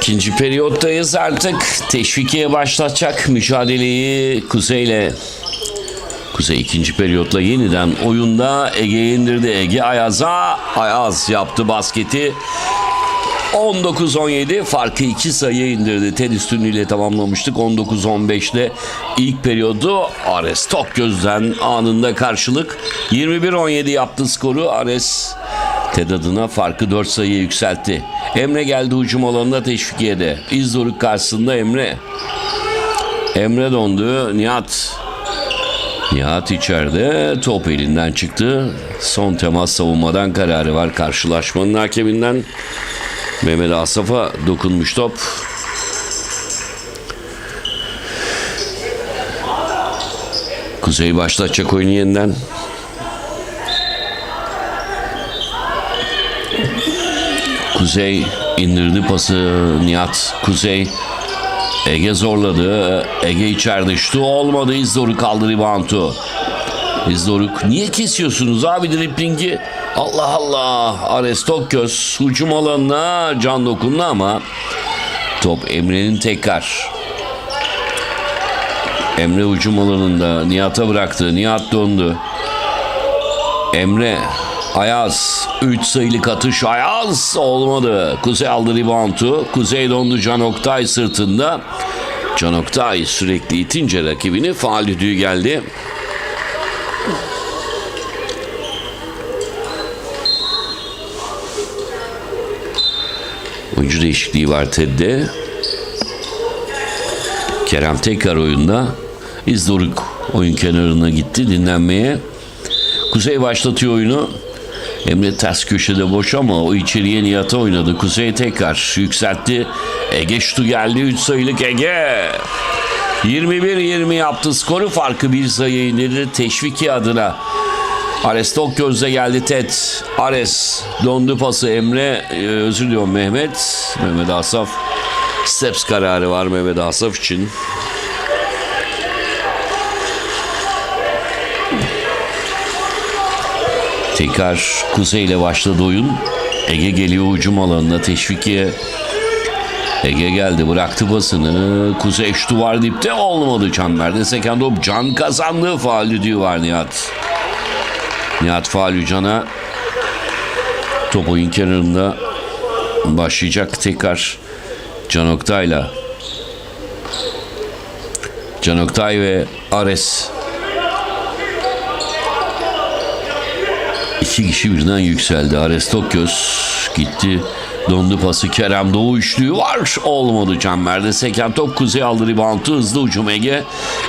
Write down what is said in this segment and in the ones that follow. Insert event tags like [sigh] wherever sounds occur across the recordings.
İkinci periyottayız artık. Teşvikiye başlatacak mücadeleyi Kuzey'le. Kuzey ikinci periyotla yeniden oyunda Ege'ye indirdi. Ege Ayaz'a Ayaz yaptı basketi. 19-17 farkı 2 sayı indirdi. Ted üstünlüğüyle tamamlamıştık. 19-15'te ilk periyodu Ares Tokgöz'den anında karşılık. 21-17 yaptı skoru. Ares Ted adına farkı 4 sayıya yükseltti. Emre geldi hücum alanına teşvikiyede. İzdoruk karşısında Emre. Emre dondu. Nihat Nihat içeride top elinden çıktı. Son temas savunmadan kararı var. Karşılaşmanın hakeminden Mehmet Asaf'a dokunmuş top. Kuzey başlatacak oyunu yeniden. Kuzey indirdi pası Nihat. Kuzey Ege zorladı. Ege içeride şutu olmadı. İzdoruk kaldı reboundu. İzdoruk niye kesiyorsunuz abi driplingi? Allah Allah. Ares Tokgöz hücum alanına can dokundu ama top Emre'nin tekrar. Emre hücum alanında Nihat'a bıraktı. Nihat döndü. Emre Ayaz 3 sayılık atış Ayaz olmadı. Kuzey aldı reboundu. Kuzey dondu Can Oktay sırtında. Can Oktay sürekli itince rakibini faal düdüğü geldi. Oyuncu değişikliği var Ted'de. Kerem tekrar oyunda. İzdoruk oyun kenarına gitti dinlenmeye. Kuzey başlatıyor oyunu. Emre ters köşede boş ama o içeriye Nihat'a oynadı. Kuzey tekrar yükseltti. Ege şutu geldi. 3 sayılık Ege. 21-20 yaptı. Skoru farkı bir sayı indirdi. Teşviki adına. Ares Tokgöz'de geldi Ted. Ares dondu pası Emre. Ee, özür diliyorum Mehmet. Mehmet Asaf. Steps kararı var Mehmet Asaf için. Tekrar Kuzey ile başladı oyun. Ege geliyor hücum alanına teşvikiye. Ege geldi bıraktı basını. Kuzey şutu var dipte olmadı çemberde. Seken top can kazandı. Faal düdüğü var Nihat. Nihat faal Can'a. Top oyun kenarında başlayacak tekrar Can Oktay'la. Can Oktay ve Ares İki kişi birden yükseldi. Ares Tokgöz gitti. Dondu pası Kerem Doğu üçlüğü var. Olmadı Canber'de. Seken top kuzey aldı reboundu. Hızlı ucum Ege.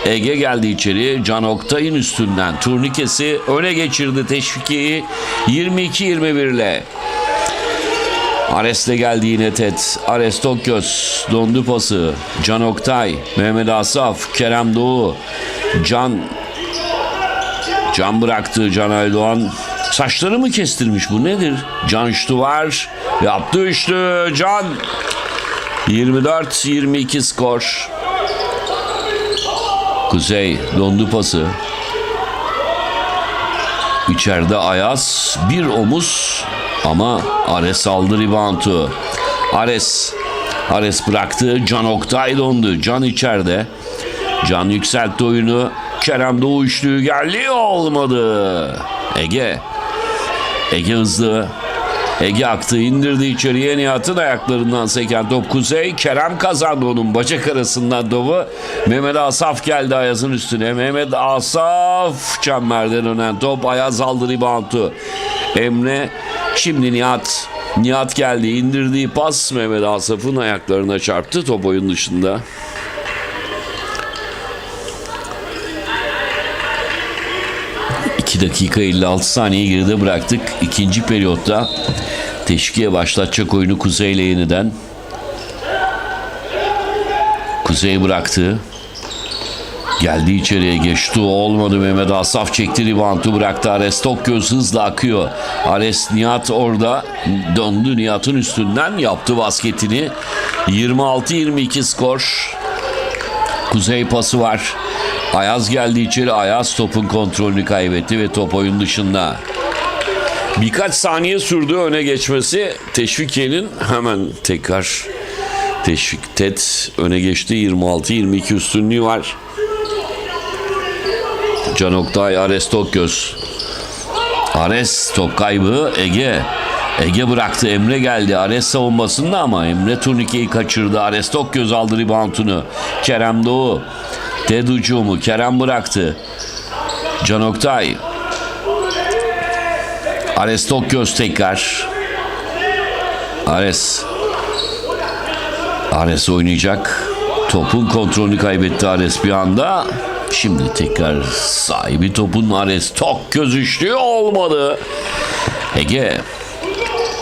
Ege geldi içeri. Can Oktay'ın üstünden turnikesi öne geçirdi teşvikiyi. 22-21 ile. Ares'le geldi yine Ted. Ares Tokgöz dondu pası. Can Oktay, Mehmet Asaf, Kerem Doğu, Can Can bıraktı Can Aydoğan. Saçları mı kestirmiş bu nedir? Can şutu var. Yaptı üçlü. Can. 24-22 skor. Kuzey dondu pası. İçeride Ayaz bir omuz ama Ares aldı reboundu. Ares Ares bıraktı. Can Oktay dondu. Can içeride. Can yükseltti oyunu. Kerem Doğu üçlüğü geldi. Olmadı. Ege. Ege hızlı. Ege aktı indirdi içeriye Nihat'ın ayaklarından seken top Kuzey. Kerem kazandı onun bacak arasından topu. Mehmet Asaf geldi Ayaz'ın üstüne. Mehmet Asaf çemberden dönen top. Ayaz aldı reboundu. Emre şimdi Nihat. Nihat geldi indirdiği pas Mehmet Asaf'ın ayaklarına çarptı top oyun dışında. 2 dakika 56 saniye geride bıraktık. İkinci periyotta teşkiye başlatacak oyunu Kuzey ile yeniden. Kuzey bıraktı. Geldi içeriye geçti. Olmadı Mehmet Asaf çekti reboundu bıraktı. Ares Tokgöz hızla akıyor. Ares Nihat orada döndü Nihat'ın üstünden yaptı basketini. 26-22 skor. Kuzey pası var. Ayaz geldi içeri. Ayaz topun kontrolünü kaybetti ve top oyun dışında. Birkaç saniye sürdü öne geçmesi. Teşvikiye'nin hemen tekrar Teşvik Ted öne geçti. 26-22 üstünlüğü var. Can Oktay, Ares Tokgöz. Ares top kaybı Ege. Ege bıraktı. Emre geldi. Ares savunmasında ama Emre turnikeyi kaçırdı. Ares Tokgöz aldı ribantunu. Kerem Doğu. Ted ucumu. Kerem bıraktı. Can Oktay. Ares Tokgöz tekrar. Ares. Ares oynayacak. Topun kontrolünü kaybetti Ares bir anda. Şimdi tekrar sahibi topun Ares tok göz üçlü olmadı. Ege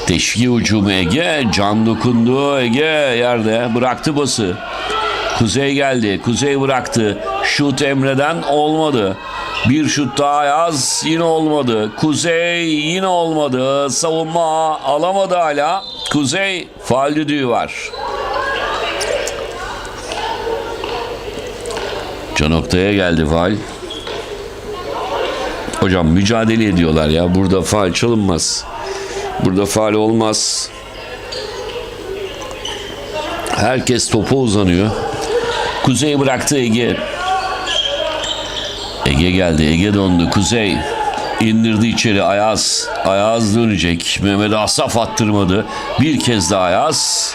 Teşviki ucumu Ege. Can dokundu. Ege yerde bıraktı bası. Kuzey geldi. Kuzey bıraktı. Şut Emre'den olmadı. Bir şut daha yaz yine olmadı. Kuzey yine olmadı. Savunma alamadı hala. Kuzey faal düdüğü var. Can Oktay'a geldi faal. Hocam mücadele ediyorlar ya. Burada faal çalınmaz. Burada faal olmaz. Herkes topa uzanıyor. Kuzey bıraktı Ege. Ege geldi. Ege dondu. Kuzey indirdi içeri Ayaz. Ayaz dönecek. Mehmet Asaf attırmadı. Bir kez daha Ayaz.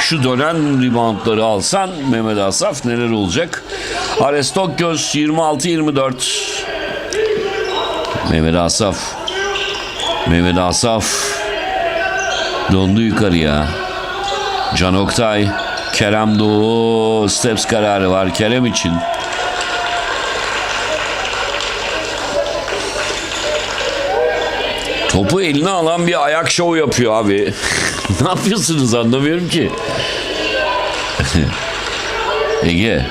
Şu dönen reboundları alsan Mehmet Asaf neler olacak? Ares Tokgöz 26-24. Mehmet Asaf. Mehmet Asaf. Dondu yukarıya. Can Oktay. Kerem Doğu. Steps kararı var Kerem için. Topu eline alan bir ayak şovu yapıyor abi. [laughs] ne yapıyorsunuz anlamıyorum ki. [laughs] Ege.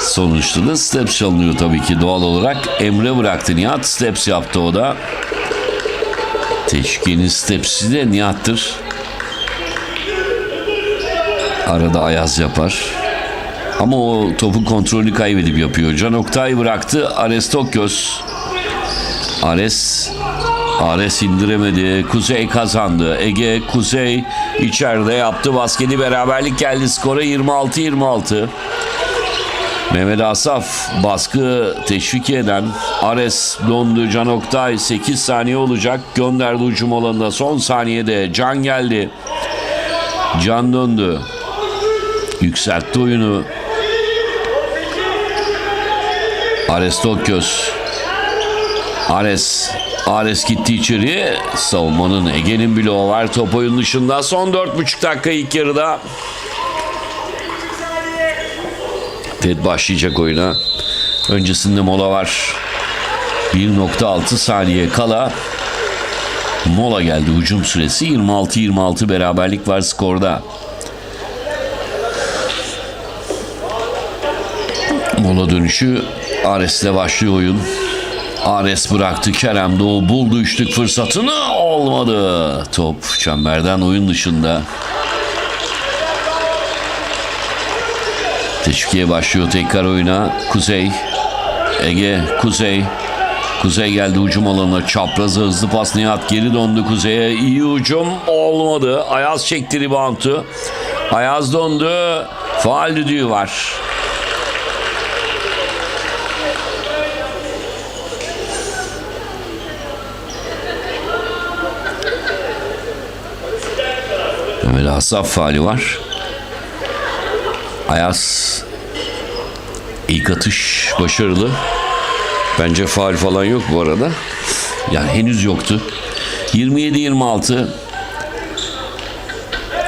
Sonuçta da steps çalınıyor tabii ki doğal olarak. Emre bıraktı Nihat. Steps yaptı o da. Teşki'nin stepsi de Nihat'tır. Arada Ayaz yapar. Ama o topun kontrolünü kaybedip yapıyor. Can Oktay bıraktı. Ares Tokgöz. Ares Ares indiremedi. Kuzey kazandı. Ege Kuzey içeride yaptı basketi beraberlik geldi skora 26-26. Mehmet Asaf baskı teşvik eden Ares dondu Can Oktay 8 saniye olacak gönderdi ucum alanında son saniyede Can geldi Can döndü yükseltti oyunu Ares Tokgöz Ares Ares gitti içeri. Savunmanın Ege'nin bloğu var. Top oyun dışında. Son 4,5 dakika ilk yarıda. Ted başlayacak oyuna. Öncesinde mola var. 1.6 saniye kala mola geldi. Hücum süresi 26-26 beraberlik var skorda. Mola dönüşü Ares'le başlıyor oyun. Ares bıraktı. Kerem Doğu buldu üçlük fırsatını. Olmadı. Top çemberden oyun dışında. Teşvikiye başlıyor tekrar oyuna. Kuzey. Ege. Kuzey. Kuzey geldi ucum alanına. Çaprazı hızlı pas Nihat geri döndü Kuzey'e. İyi ucum olmadı. Ayaz çekti reboundu. Ayaz döndü. Faal düdüğü var. Mehmet Asaf faali var. Ayaz ilk atış başarılı. Bence faal falan yok bu arada. Yani henüz yoktu. 27-26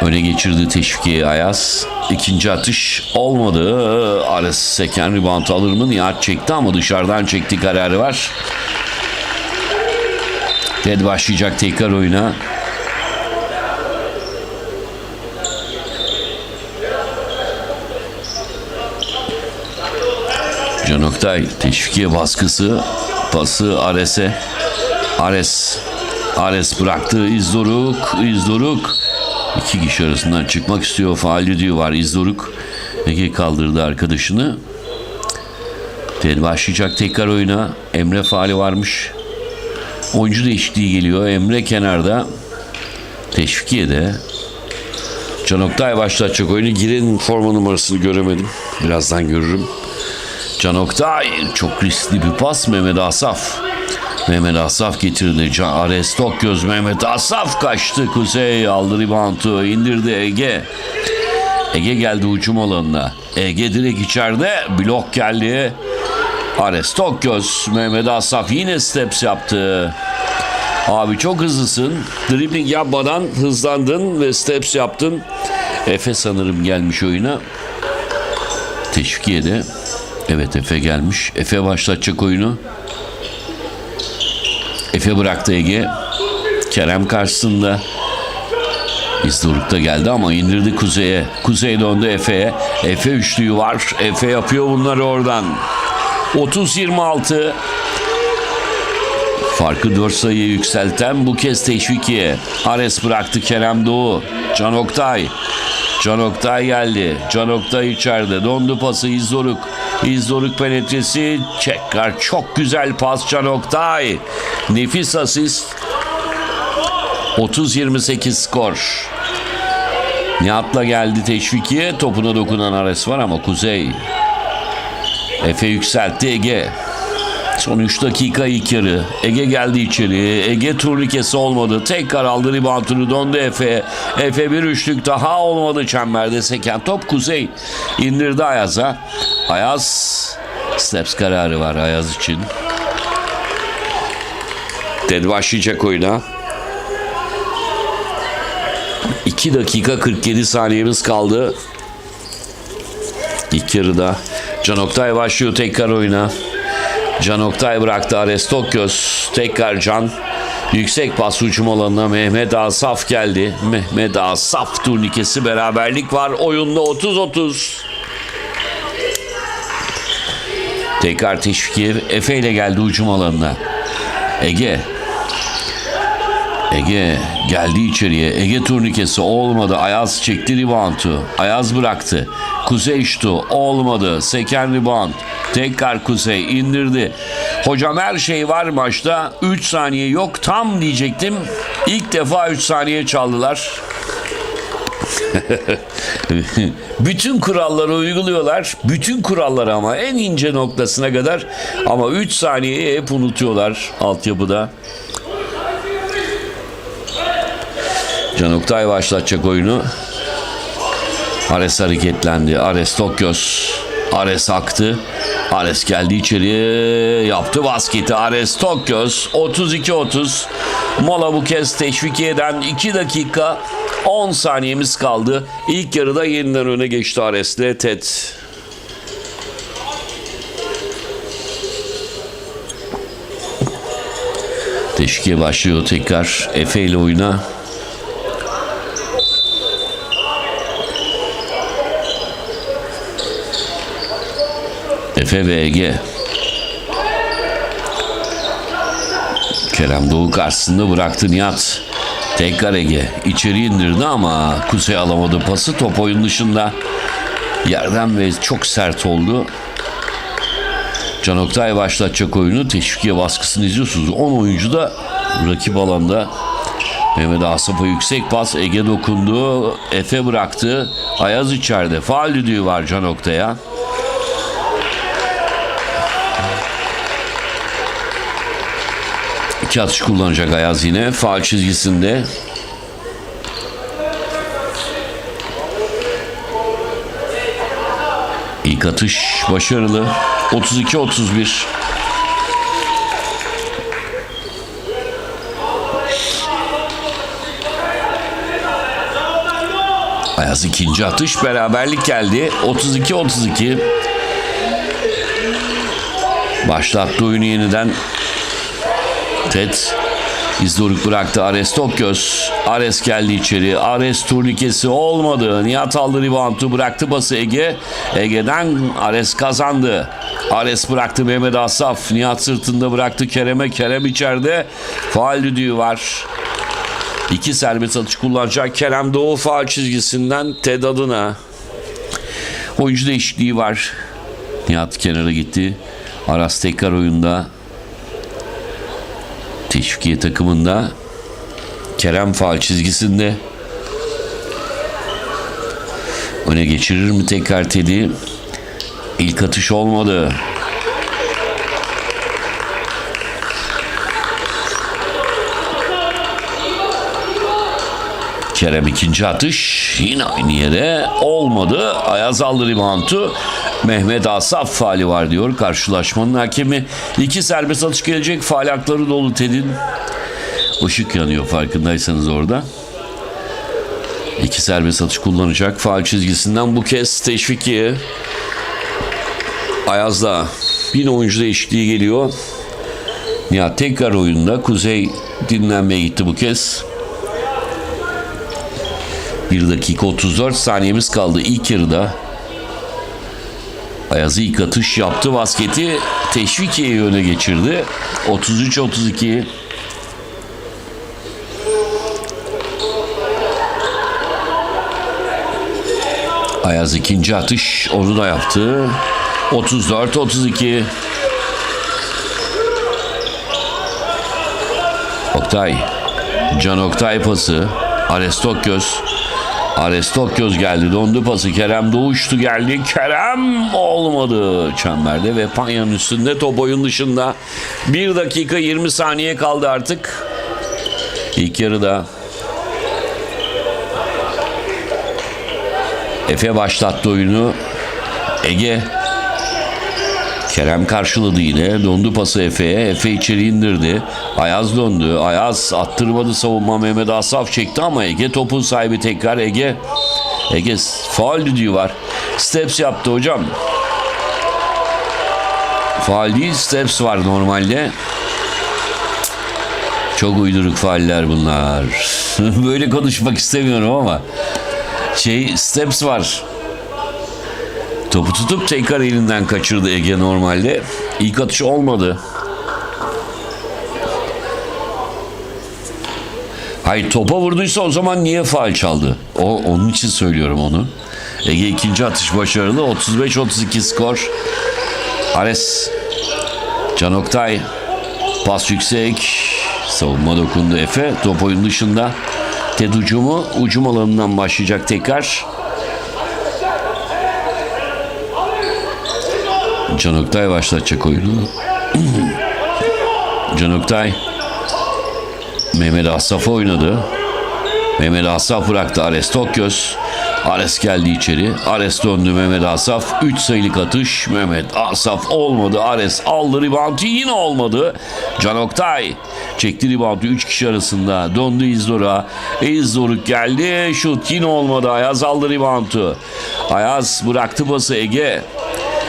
öne geçirdi teşvikiye Ayaz. İkinci atış olmadı. Ares seken rebound alır mı? Nihat çekti ama dışarıdan çekti kararı var. Ted başlayacak tekrar oyuna. Can Oktay teşvikiye baskısı pası Ares'e. Ares Ares bıraktı İzdoruk İzdoruk. İki kişi arasından çıkmak istiyor. Faal düdüğü var. İzdoruk Ege kaldırdı arkadaşını. Ted başlayacak tekrar oyuna. Emre faali varmış. Oyuncu değişikliği geliyor. Emre kenarda. Teşvikiye de Can Oktay başlatacak oyunu. Gire'nin forma numarasını göremedim. Birazdan görürüm. Can Oktay çok riskli bir pas Mehmet Asaf. Mehmet Asaf getirdi. Can Ares Tokgöz Mehmet Asaf kaçtı. Kuzey aldı ribantu indirdi Ege. Ege geldi ucum alanına. Ege direkt içeride blok geldi. Ares Tokgöz Mehmet Asaf yine steps yaptı. Abi çok hızlısın. Dribbling yapmadan hızlandın ve steps yaptın. Efe sanırım gelmiş oyuna. Teşvikiye'de. Evet Efe gelmiş. Efe başlatacak oyunu. Efe bıraktı Ege. Kerem karşısında. İzdoruk'ta geldi ama indirdi Kuzey'e. Kuzey döndü Efe'ye. Efe üçlüğü var. Efe yapıyor bunları oradan. 30-26. Farkı 4 sayıya yükselten bu kez Teşvikiye. Ares bıraktı Kerem Doğu. Can Oktay. Can Oktay geldi. Can Oktay içeride. Dondu pası İzdoruk. İzdoruk penetresi. Çekkar. Çok güzel pas Can. Nefis asist. 30-28 skor. Nihat'la geldi Teşvikiye. Topuna dokunan Ares var ama Kuzey. Efe yükseltti Ege. Son 3 dakika ilk yarı. Ege geldi içeri. Ege turnikesi olmadı. Tekrar aldı ribantını döndü Efe. Efe bir üçlük daha olmadı çemberde seken top Kuzey. indirdi Ayaz'a. Ayaz steps kararı var Ayaz için. Ted başlayacak oyuna. 2 dakika 47 saniyemiz kaldı. İlk yarıda. Can Oktay başlıyor tekrar oyuna. Can Oktay bıraktı Ares Tokgöz. Tekrar Can. Yüksek pas hücum alanına Mehmet Asaf geldi. Mehmet Asaf turnikesi beraberlik var. Oyunda 30-30. Tekrar teşviki Efe ile geldi hücum alanına. Ege. Ege geldi içeriye. Ege turnikesi olmadı. Ayaz çekti ribantu. Ayaz bıraktı. Kuzey şutu olmadı. Seken ribant. Tekrar Kuzey indirdi. Hocam her şey var maçta. 3 saniye yok. Tam diyecektim. İlk defa 3 saniye çaldılar. [laughs] bütün kuralları uyguluyorlar. Bütün kuralları ama en ince noktasına kadar. Ama 3 saniyeyi hep unutuyorlar altyapıda. Can Oktay başlatacak oyunu. Ares hareketlendi. Ares Tokyos. Ares aktı. Ares geldi içeriye. Yaptı basketi. Ares Tokyos. 32-30. Mola bu kez teşvikiyeden 2 dakika 10 saniyemiz kaldı. İlk yarıda yeniden öne geçti Ares'le Ted. Teşvikiye başlıyor tekrar. Efe ile oyuna. Ege. Kerem Doğu karşısında bıraktı Nihat. Tekrar Ege. içeri indirdi ama Kuzey alamadı pası. Top oyun dışında. Yerden ve çok sert oldu. Can Oktay başlatacak oyunu. Teşvikiye baskısını izliyorsunuz. 10 oyuncu da rakip alanda. Mehmet Asaf'a yüksek pas. Ege dokundu. Efe bıraktı. Ayaz içeride. Faal düdüğü var Can Oktay'a. İki atış kullanacak Ayaz yine. Faal çizgisinde. İlk atış başarılı. 32-31. Ayaz ikinci atış beraberlik geldi. 32-32. Başlattı oyunu yeniden Ted İzdoruk bıraktı Ares Tokgöz. Ares geldi içeri. Ares turnikesi olmadı. Nihat aldı ribantu bıraktı bası Ege. Ege'den Ares kazandı. Ares bıraktı Mehmet Asaf. Nihat sırtında bıraktı Kerem'e. Kerem içeride. Faal düdüğü var. İki serbest atış kullanacak. Kerem Doğu faal çizgisinden Ted adına. Oyuncu değişikliği var. Nihat kenara gitti. Aras tekrar oyunda. Teşvikiye takımında Kerem faal çizgisinde Öne geçirir mi tekrar Teddy? İlk atış olmadı. Kerem ikinci atış yine aynı yere olmadı. Ayaz aldı reboundu. Mehmet Asaf faali var diyor karşılaşmanın hakemi. İki serbest atış gelecek. Faal dolu Ted'in. Işık yanıyor farkındaysanız orada. İki serbest atış kullanacak. Faal çizgisinden bu kez teşviki. Ayaz'da bir oyuncu değişikliği geliyor. Ya tekrar oyunda Kuzey dinlenmeye gitti bu kez. 1 dakika 34 saniyemiz kaldı ilk yarıda. Ayaz ilk atış yaptı. Basketi Teşvikiye'yi öne geçirdi. 33-32. Ayaz ikinci atış. Onu da yaptı. 34-32. Oktay. Can Oktay pası. Aristokyos. Aristokyos geldi. Dondu pası. Kerem Doğuştu geldi. Kerem olmadı çemberde ve Panya'nın üstünde top oyun dışında. 1 dakika 20 saniye kaldı artık. İlk yarıda Efe başlattı oyunu. Ege Kerem karşıladı yine. Dondu pası Efe'ye. Efe içeri indirdi. Ayaz döndü. Ayaz attırmadı savunma. Mehmet Asaf çekti ama Ege topun sahibi tekrar Ege. Ege faal düdüğü var. Steps yaptı hocam. Faal değil steps var normalde. Çok uyduruk faaller bunlar. [laughs] Böyle konuşmak istemiyorum ama şey steps var. Topu tutup tekrar elinden kaçırdı Ege normalde. İlk atış olmadı. Hayır topa vurduysa o zaman niye faal çaldı? O onun için söylüyorum onu. Ege ikinci atış başarılı. 35-32 skor. Ares Can Oktay pas yüksek. Savunma dokundu Efe. Top oyun dışında. Ted ucumu ucum alanından başlayacak tekrar. Can Oktay başlatacak oyunu. [clears throat] Can Oktay Mehmet Asaf oynadı. Mehmet Asaf bıraktı Ares Tokyos. Ares geldi içeri. Ares döndü Mehmet Asaf. 3 sayılık atış. Mehmet Asaf olmadı. Ares aldı reboundu yine olmadı. Can Oktay çekti reboundu 3 kişi arasında. Döndü İzdor'a. İzdoruk geldi. Şut yine olmadı. Ayaz aldı reboundu. Ayaz bıraktı pası Ege.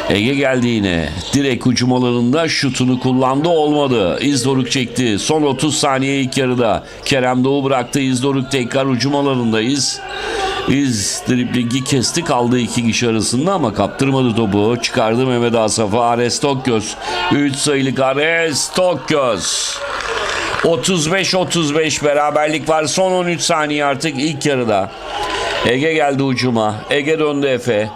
Ege geldi yine. Direkt hücum alanında şutunu kullandı olmadı. İzdoruk çekti. Son 30 saniye ilk yarıda. Kerem Doğu bıraktı. İzdoruk tekrar hücum alanındayız. İz driblingi kesti kaldı iki kişi arasında ama kaptırmadı topu. Çıkardı Mehmet Asaf'a Ares Tokyos. 3 sayılık Ares Tokyos. 35-35 beraberlik var. Son 13 saniye artık ilk yarıda. Ege geldi ucuma. Ege döndü Efe.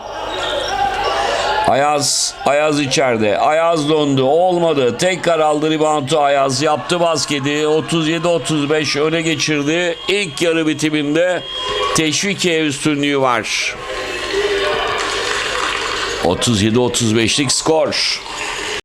Ayaz, Ayaz içeride. Ayaz dondu. Olmadı. Tekrar aldı reboundu Ayaz. Yaptı basketi. 37-35 öne geçirdi. İlk yarı bitiminde Teşvikiye üstünlüğü var. 37-35'lik skor.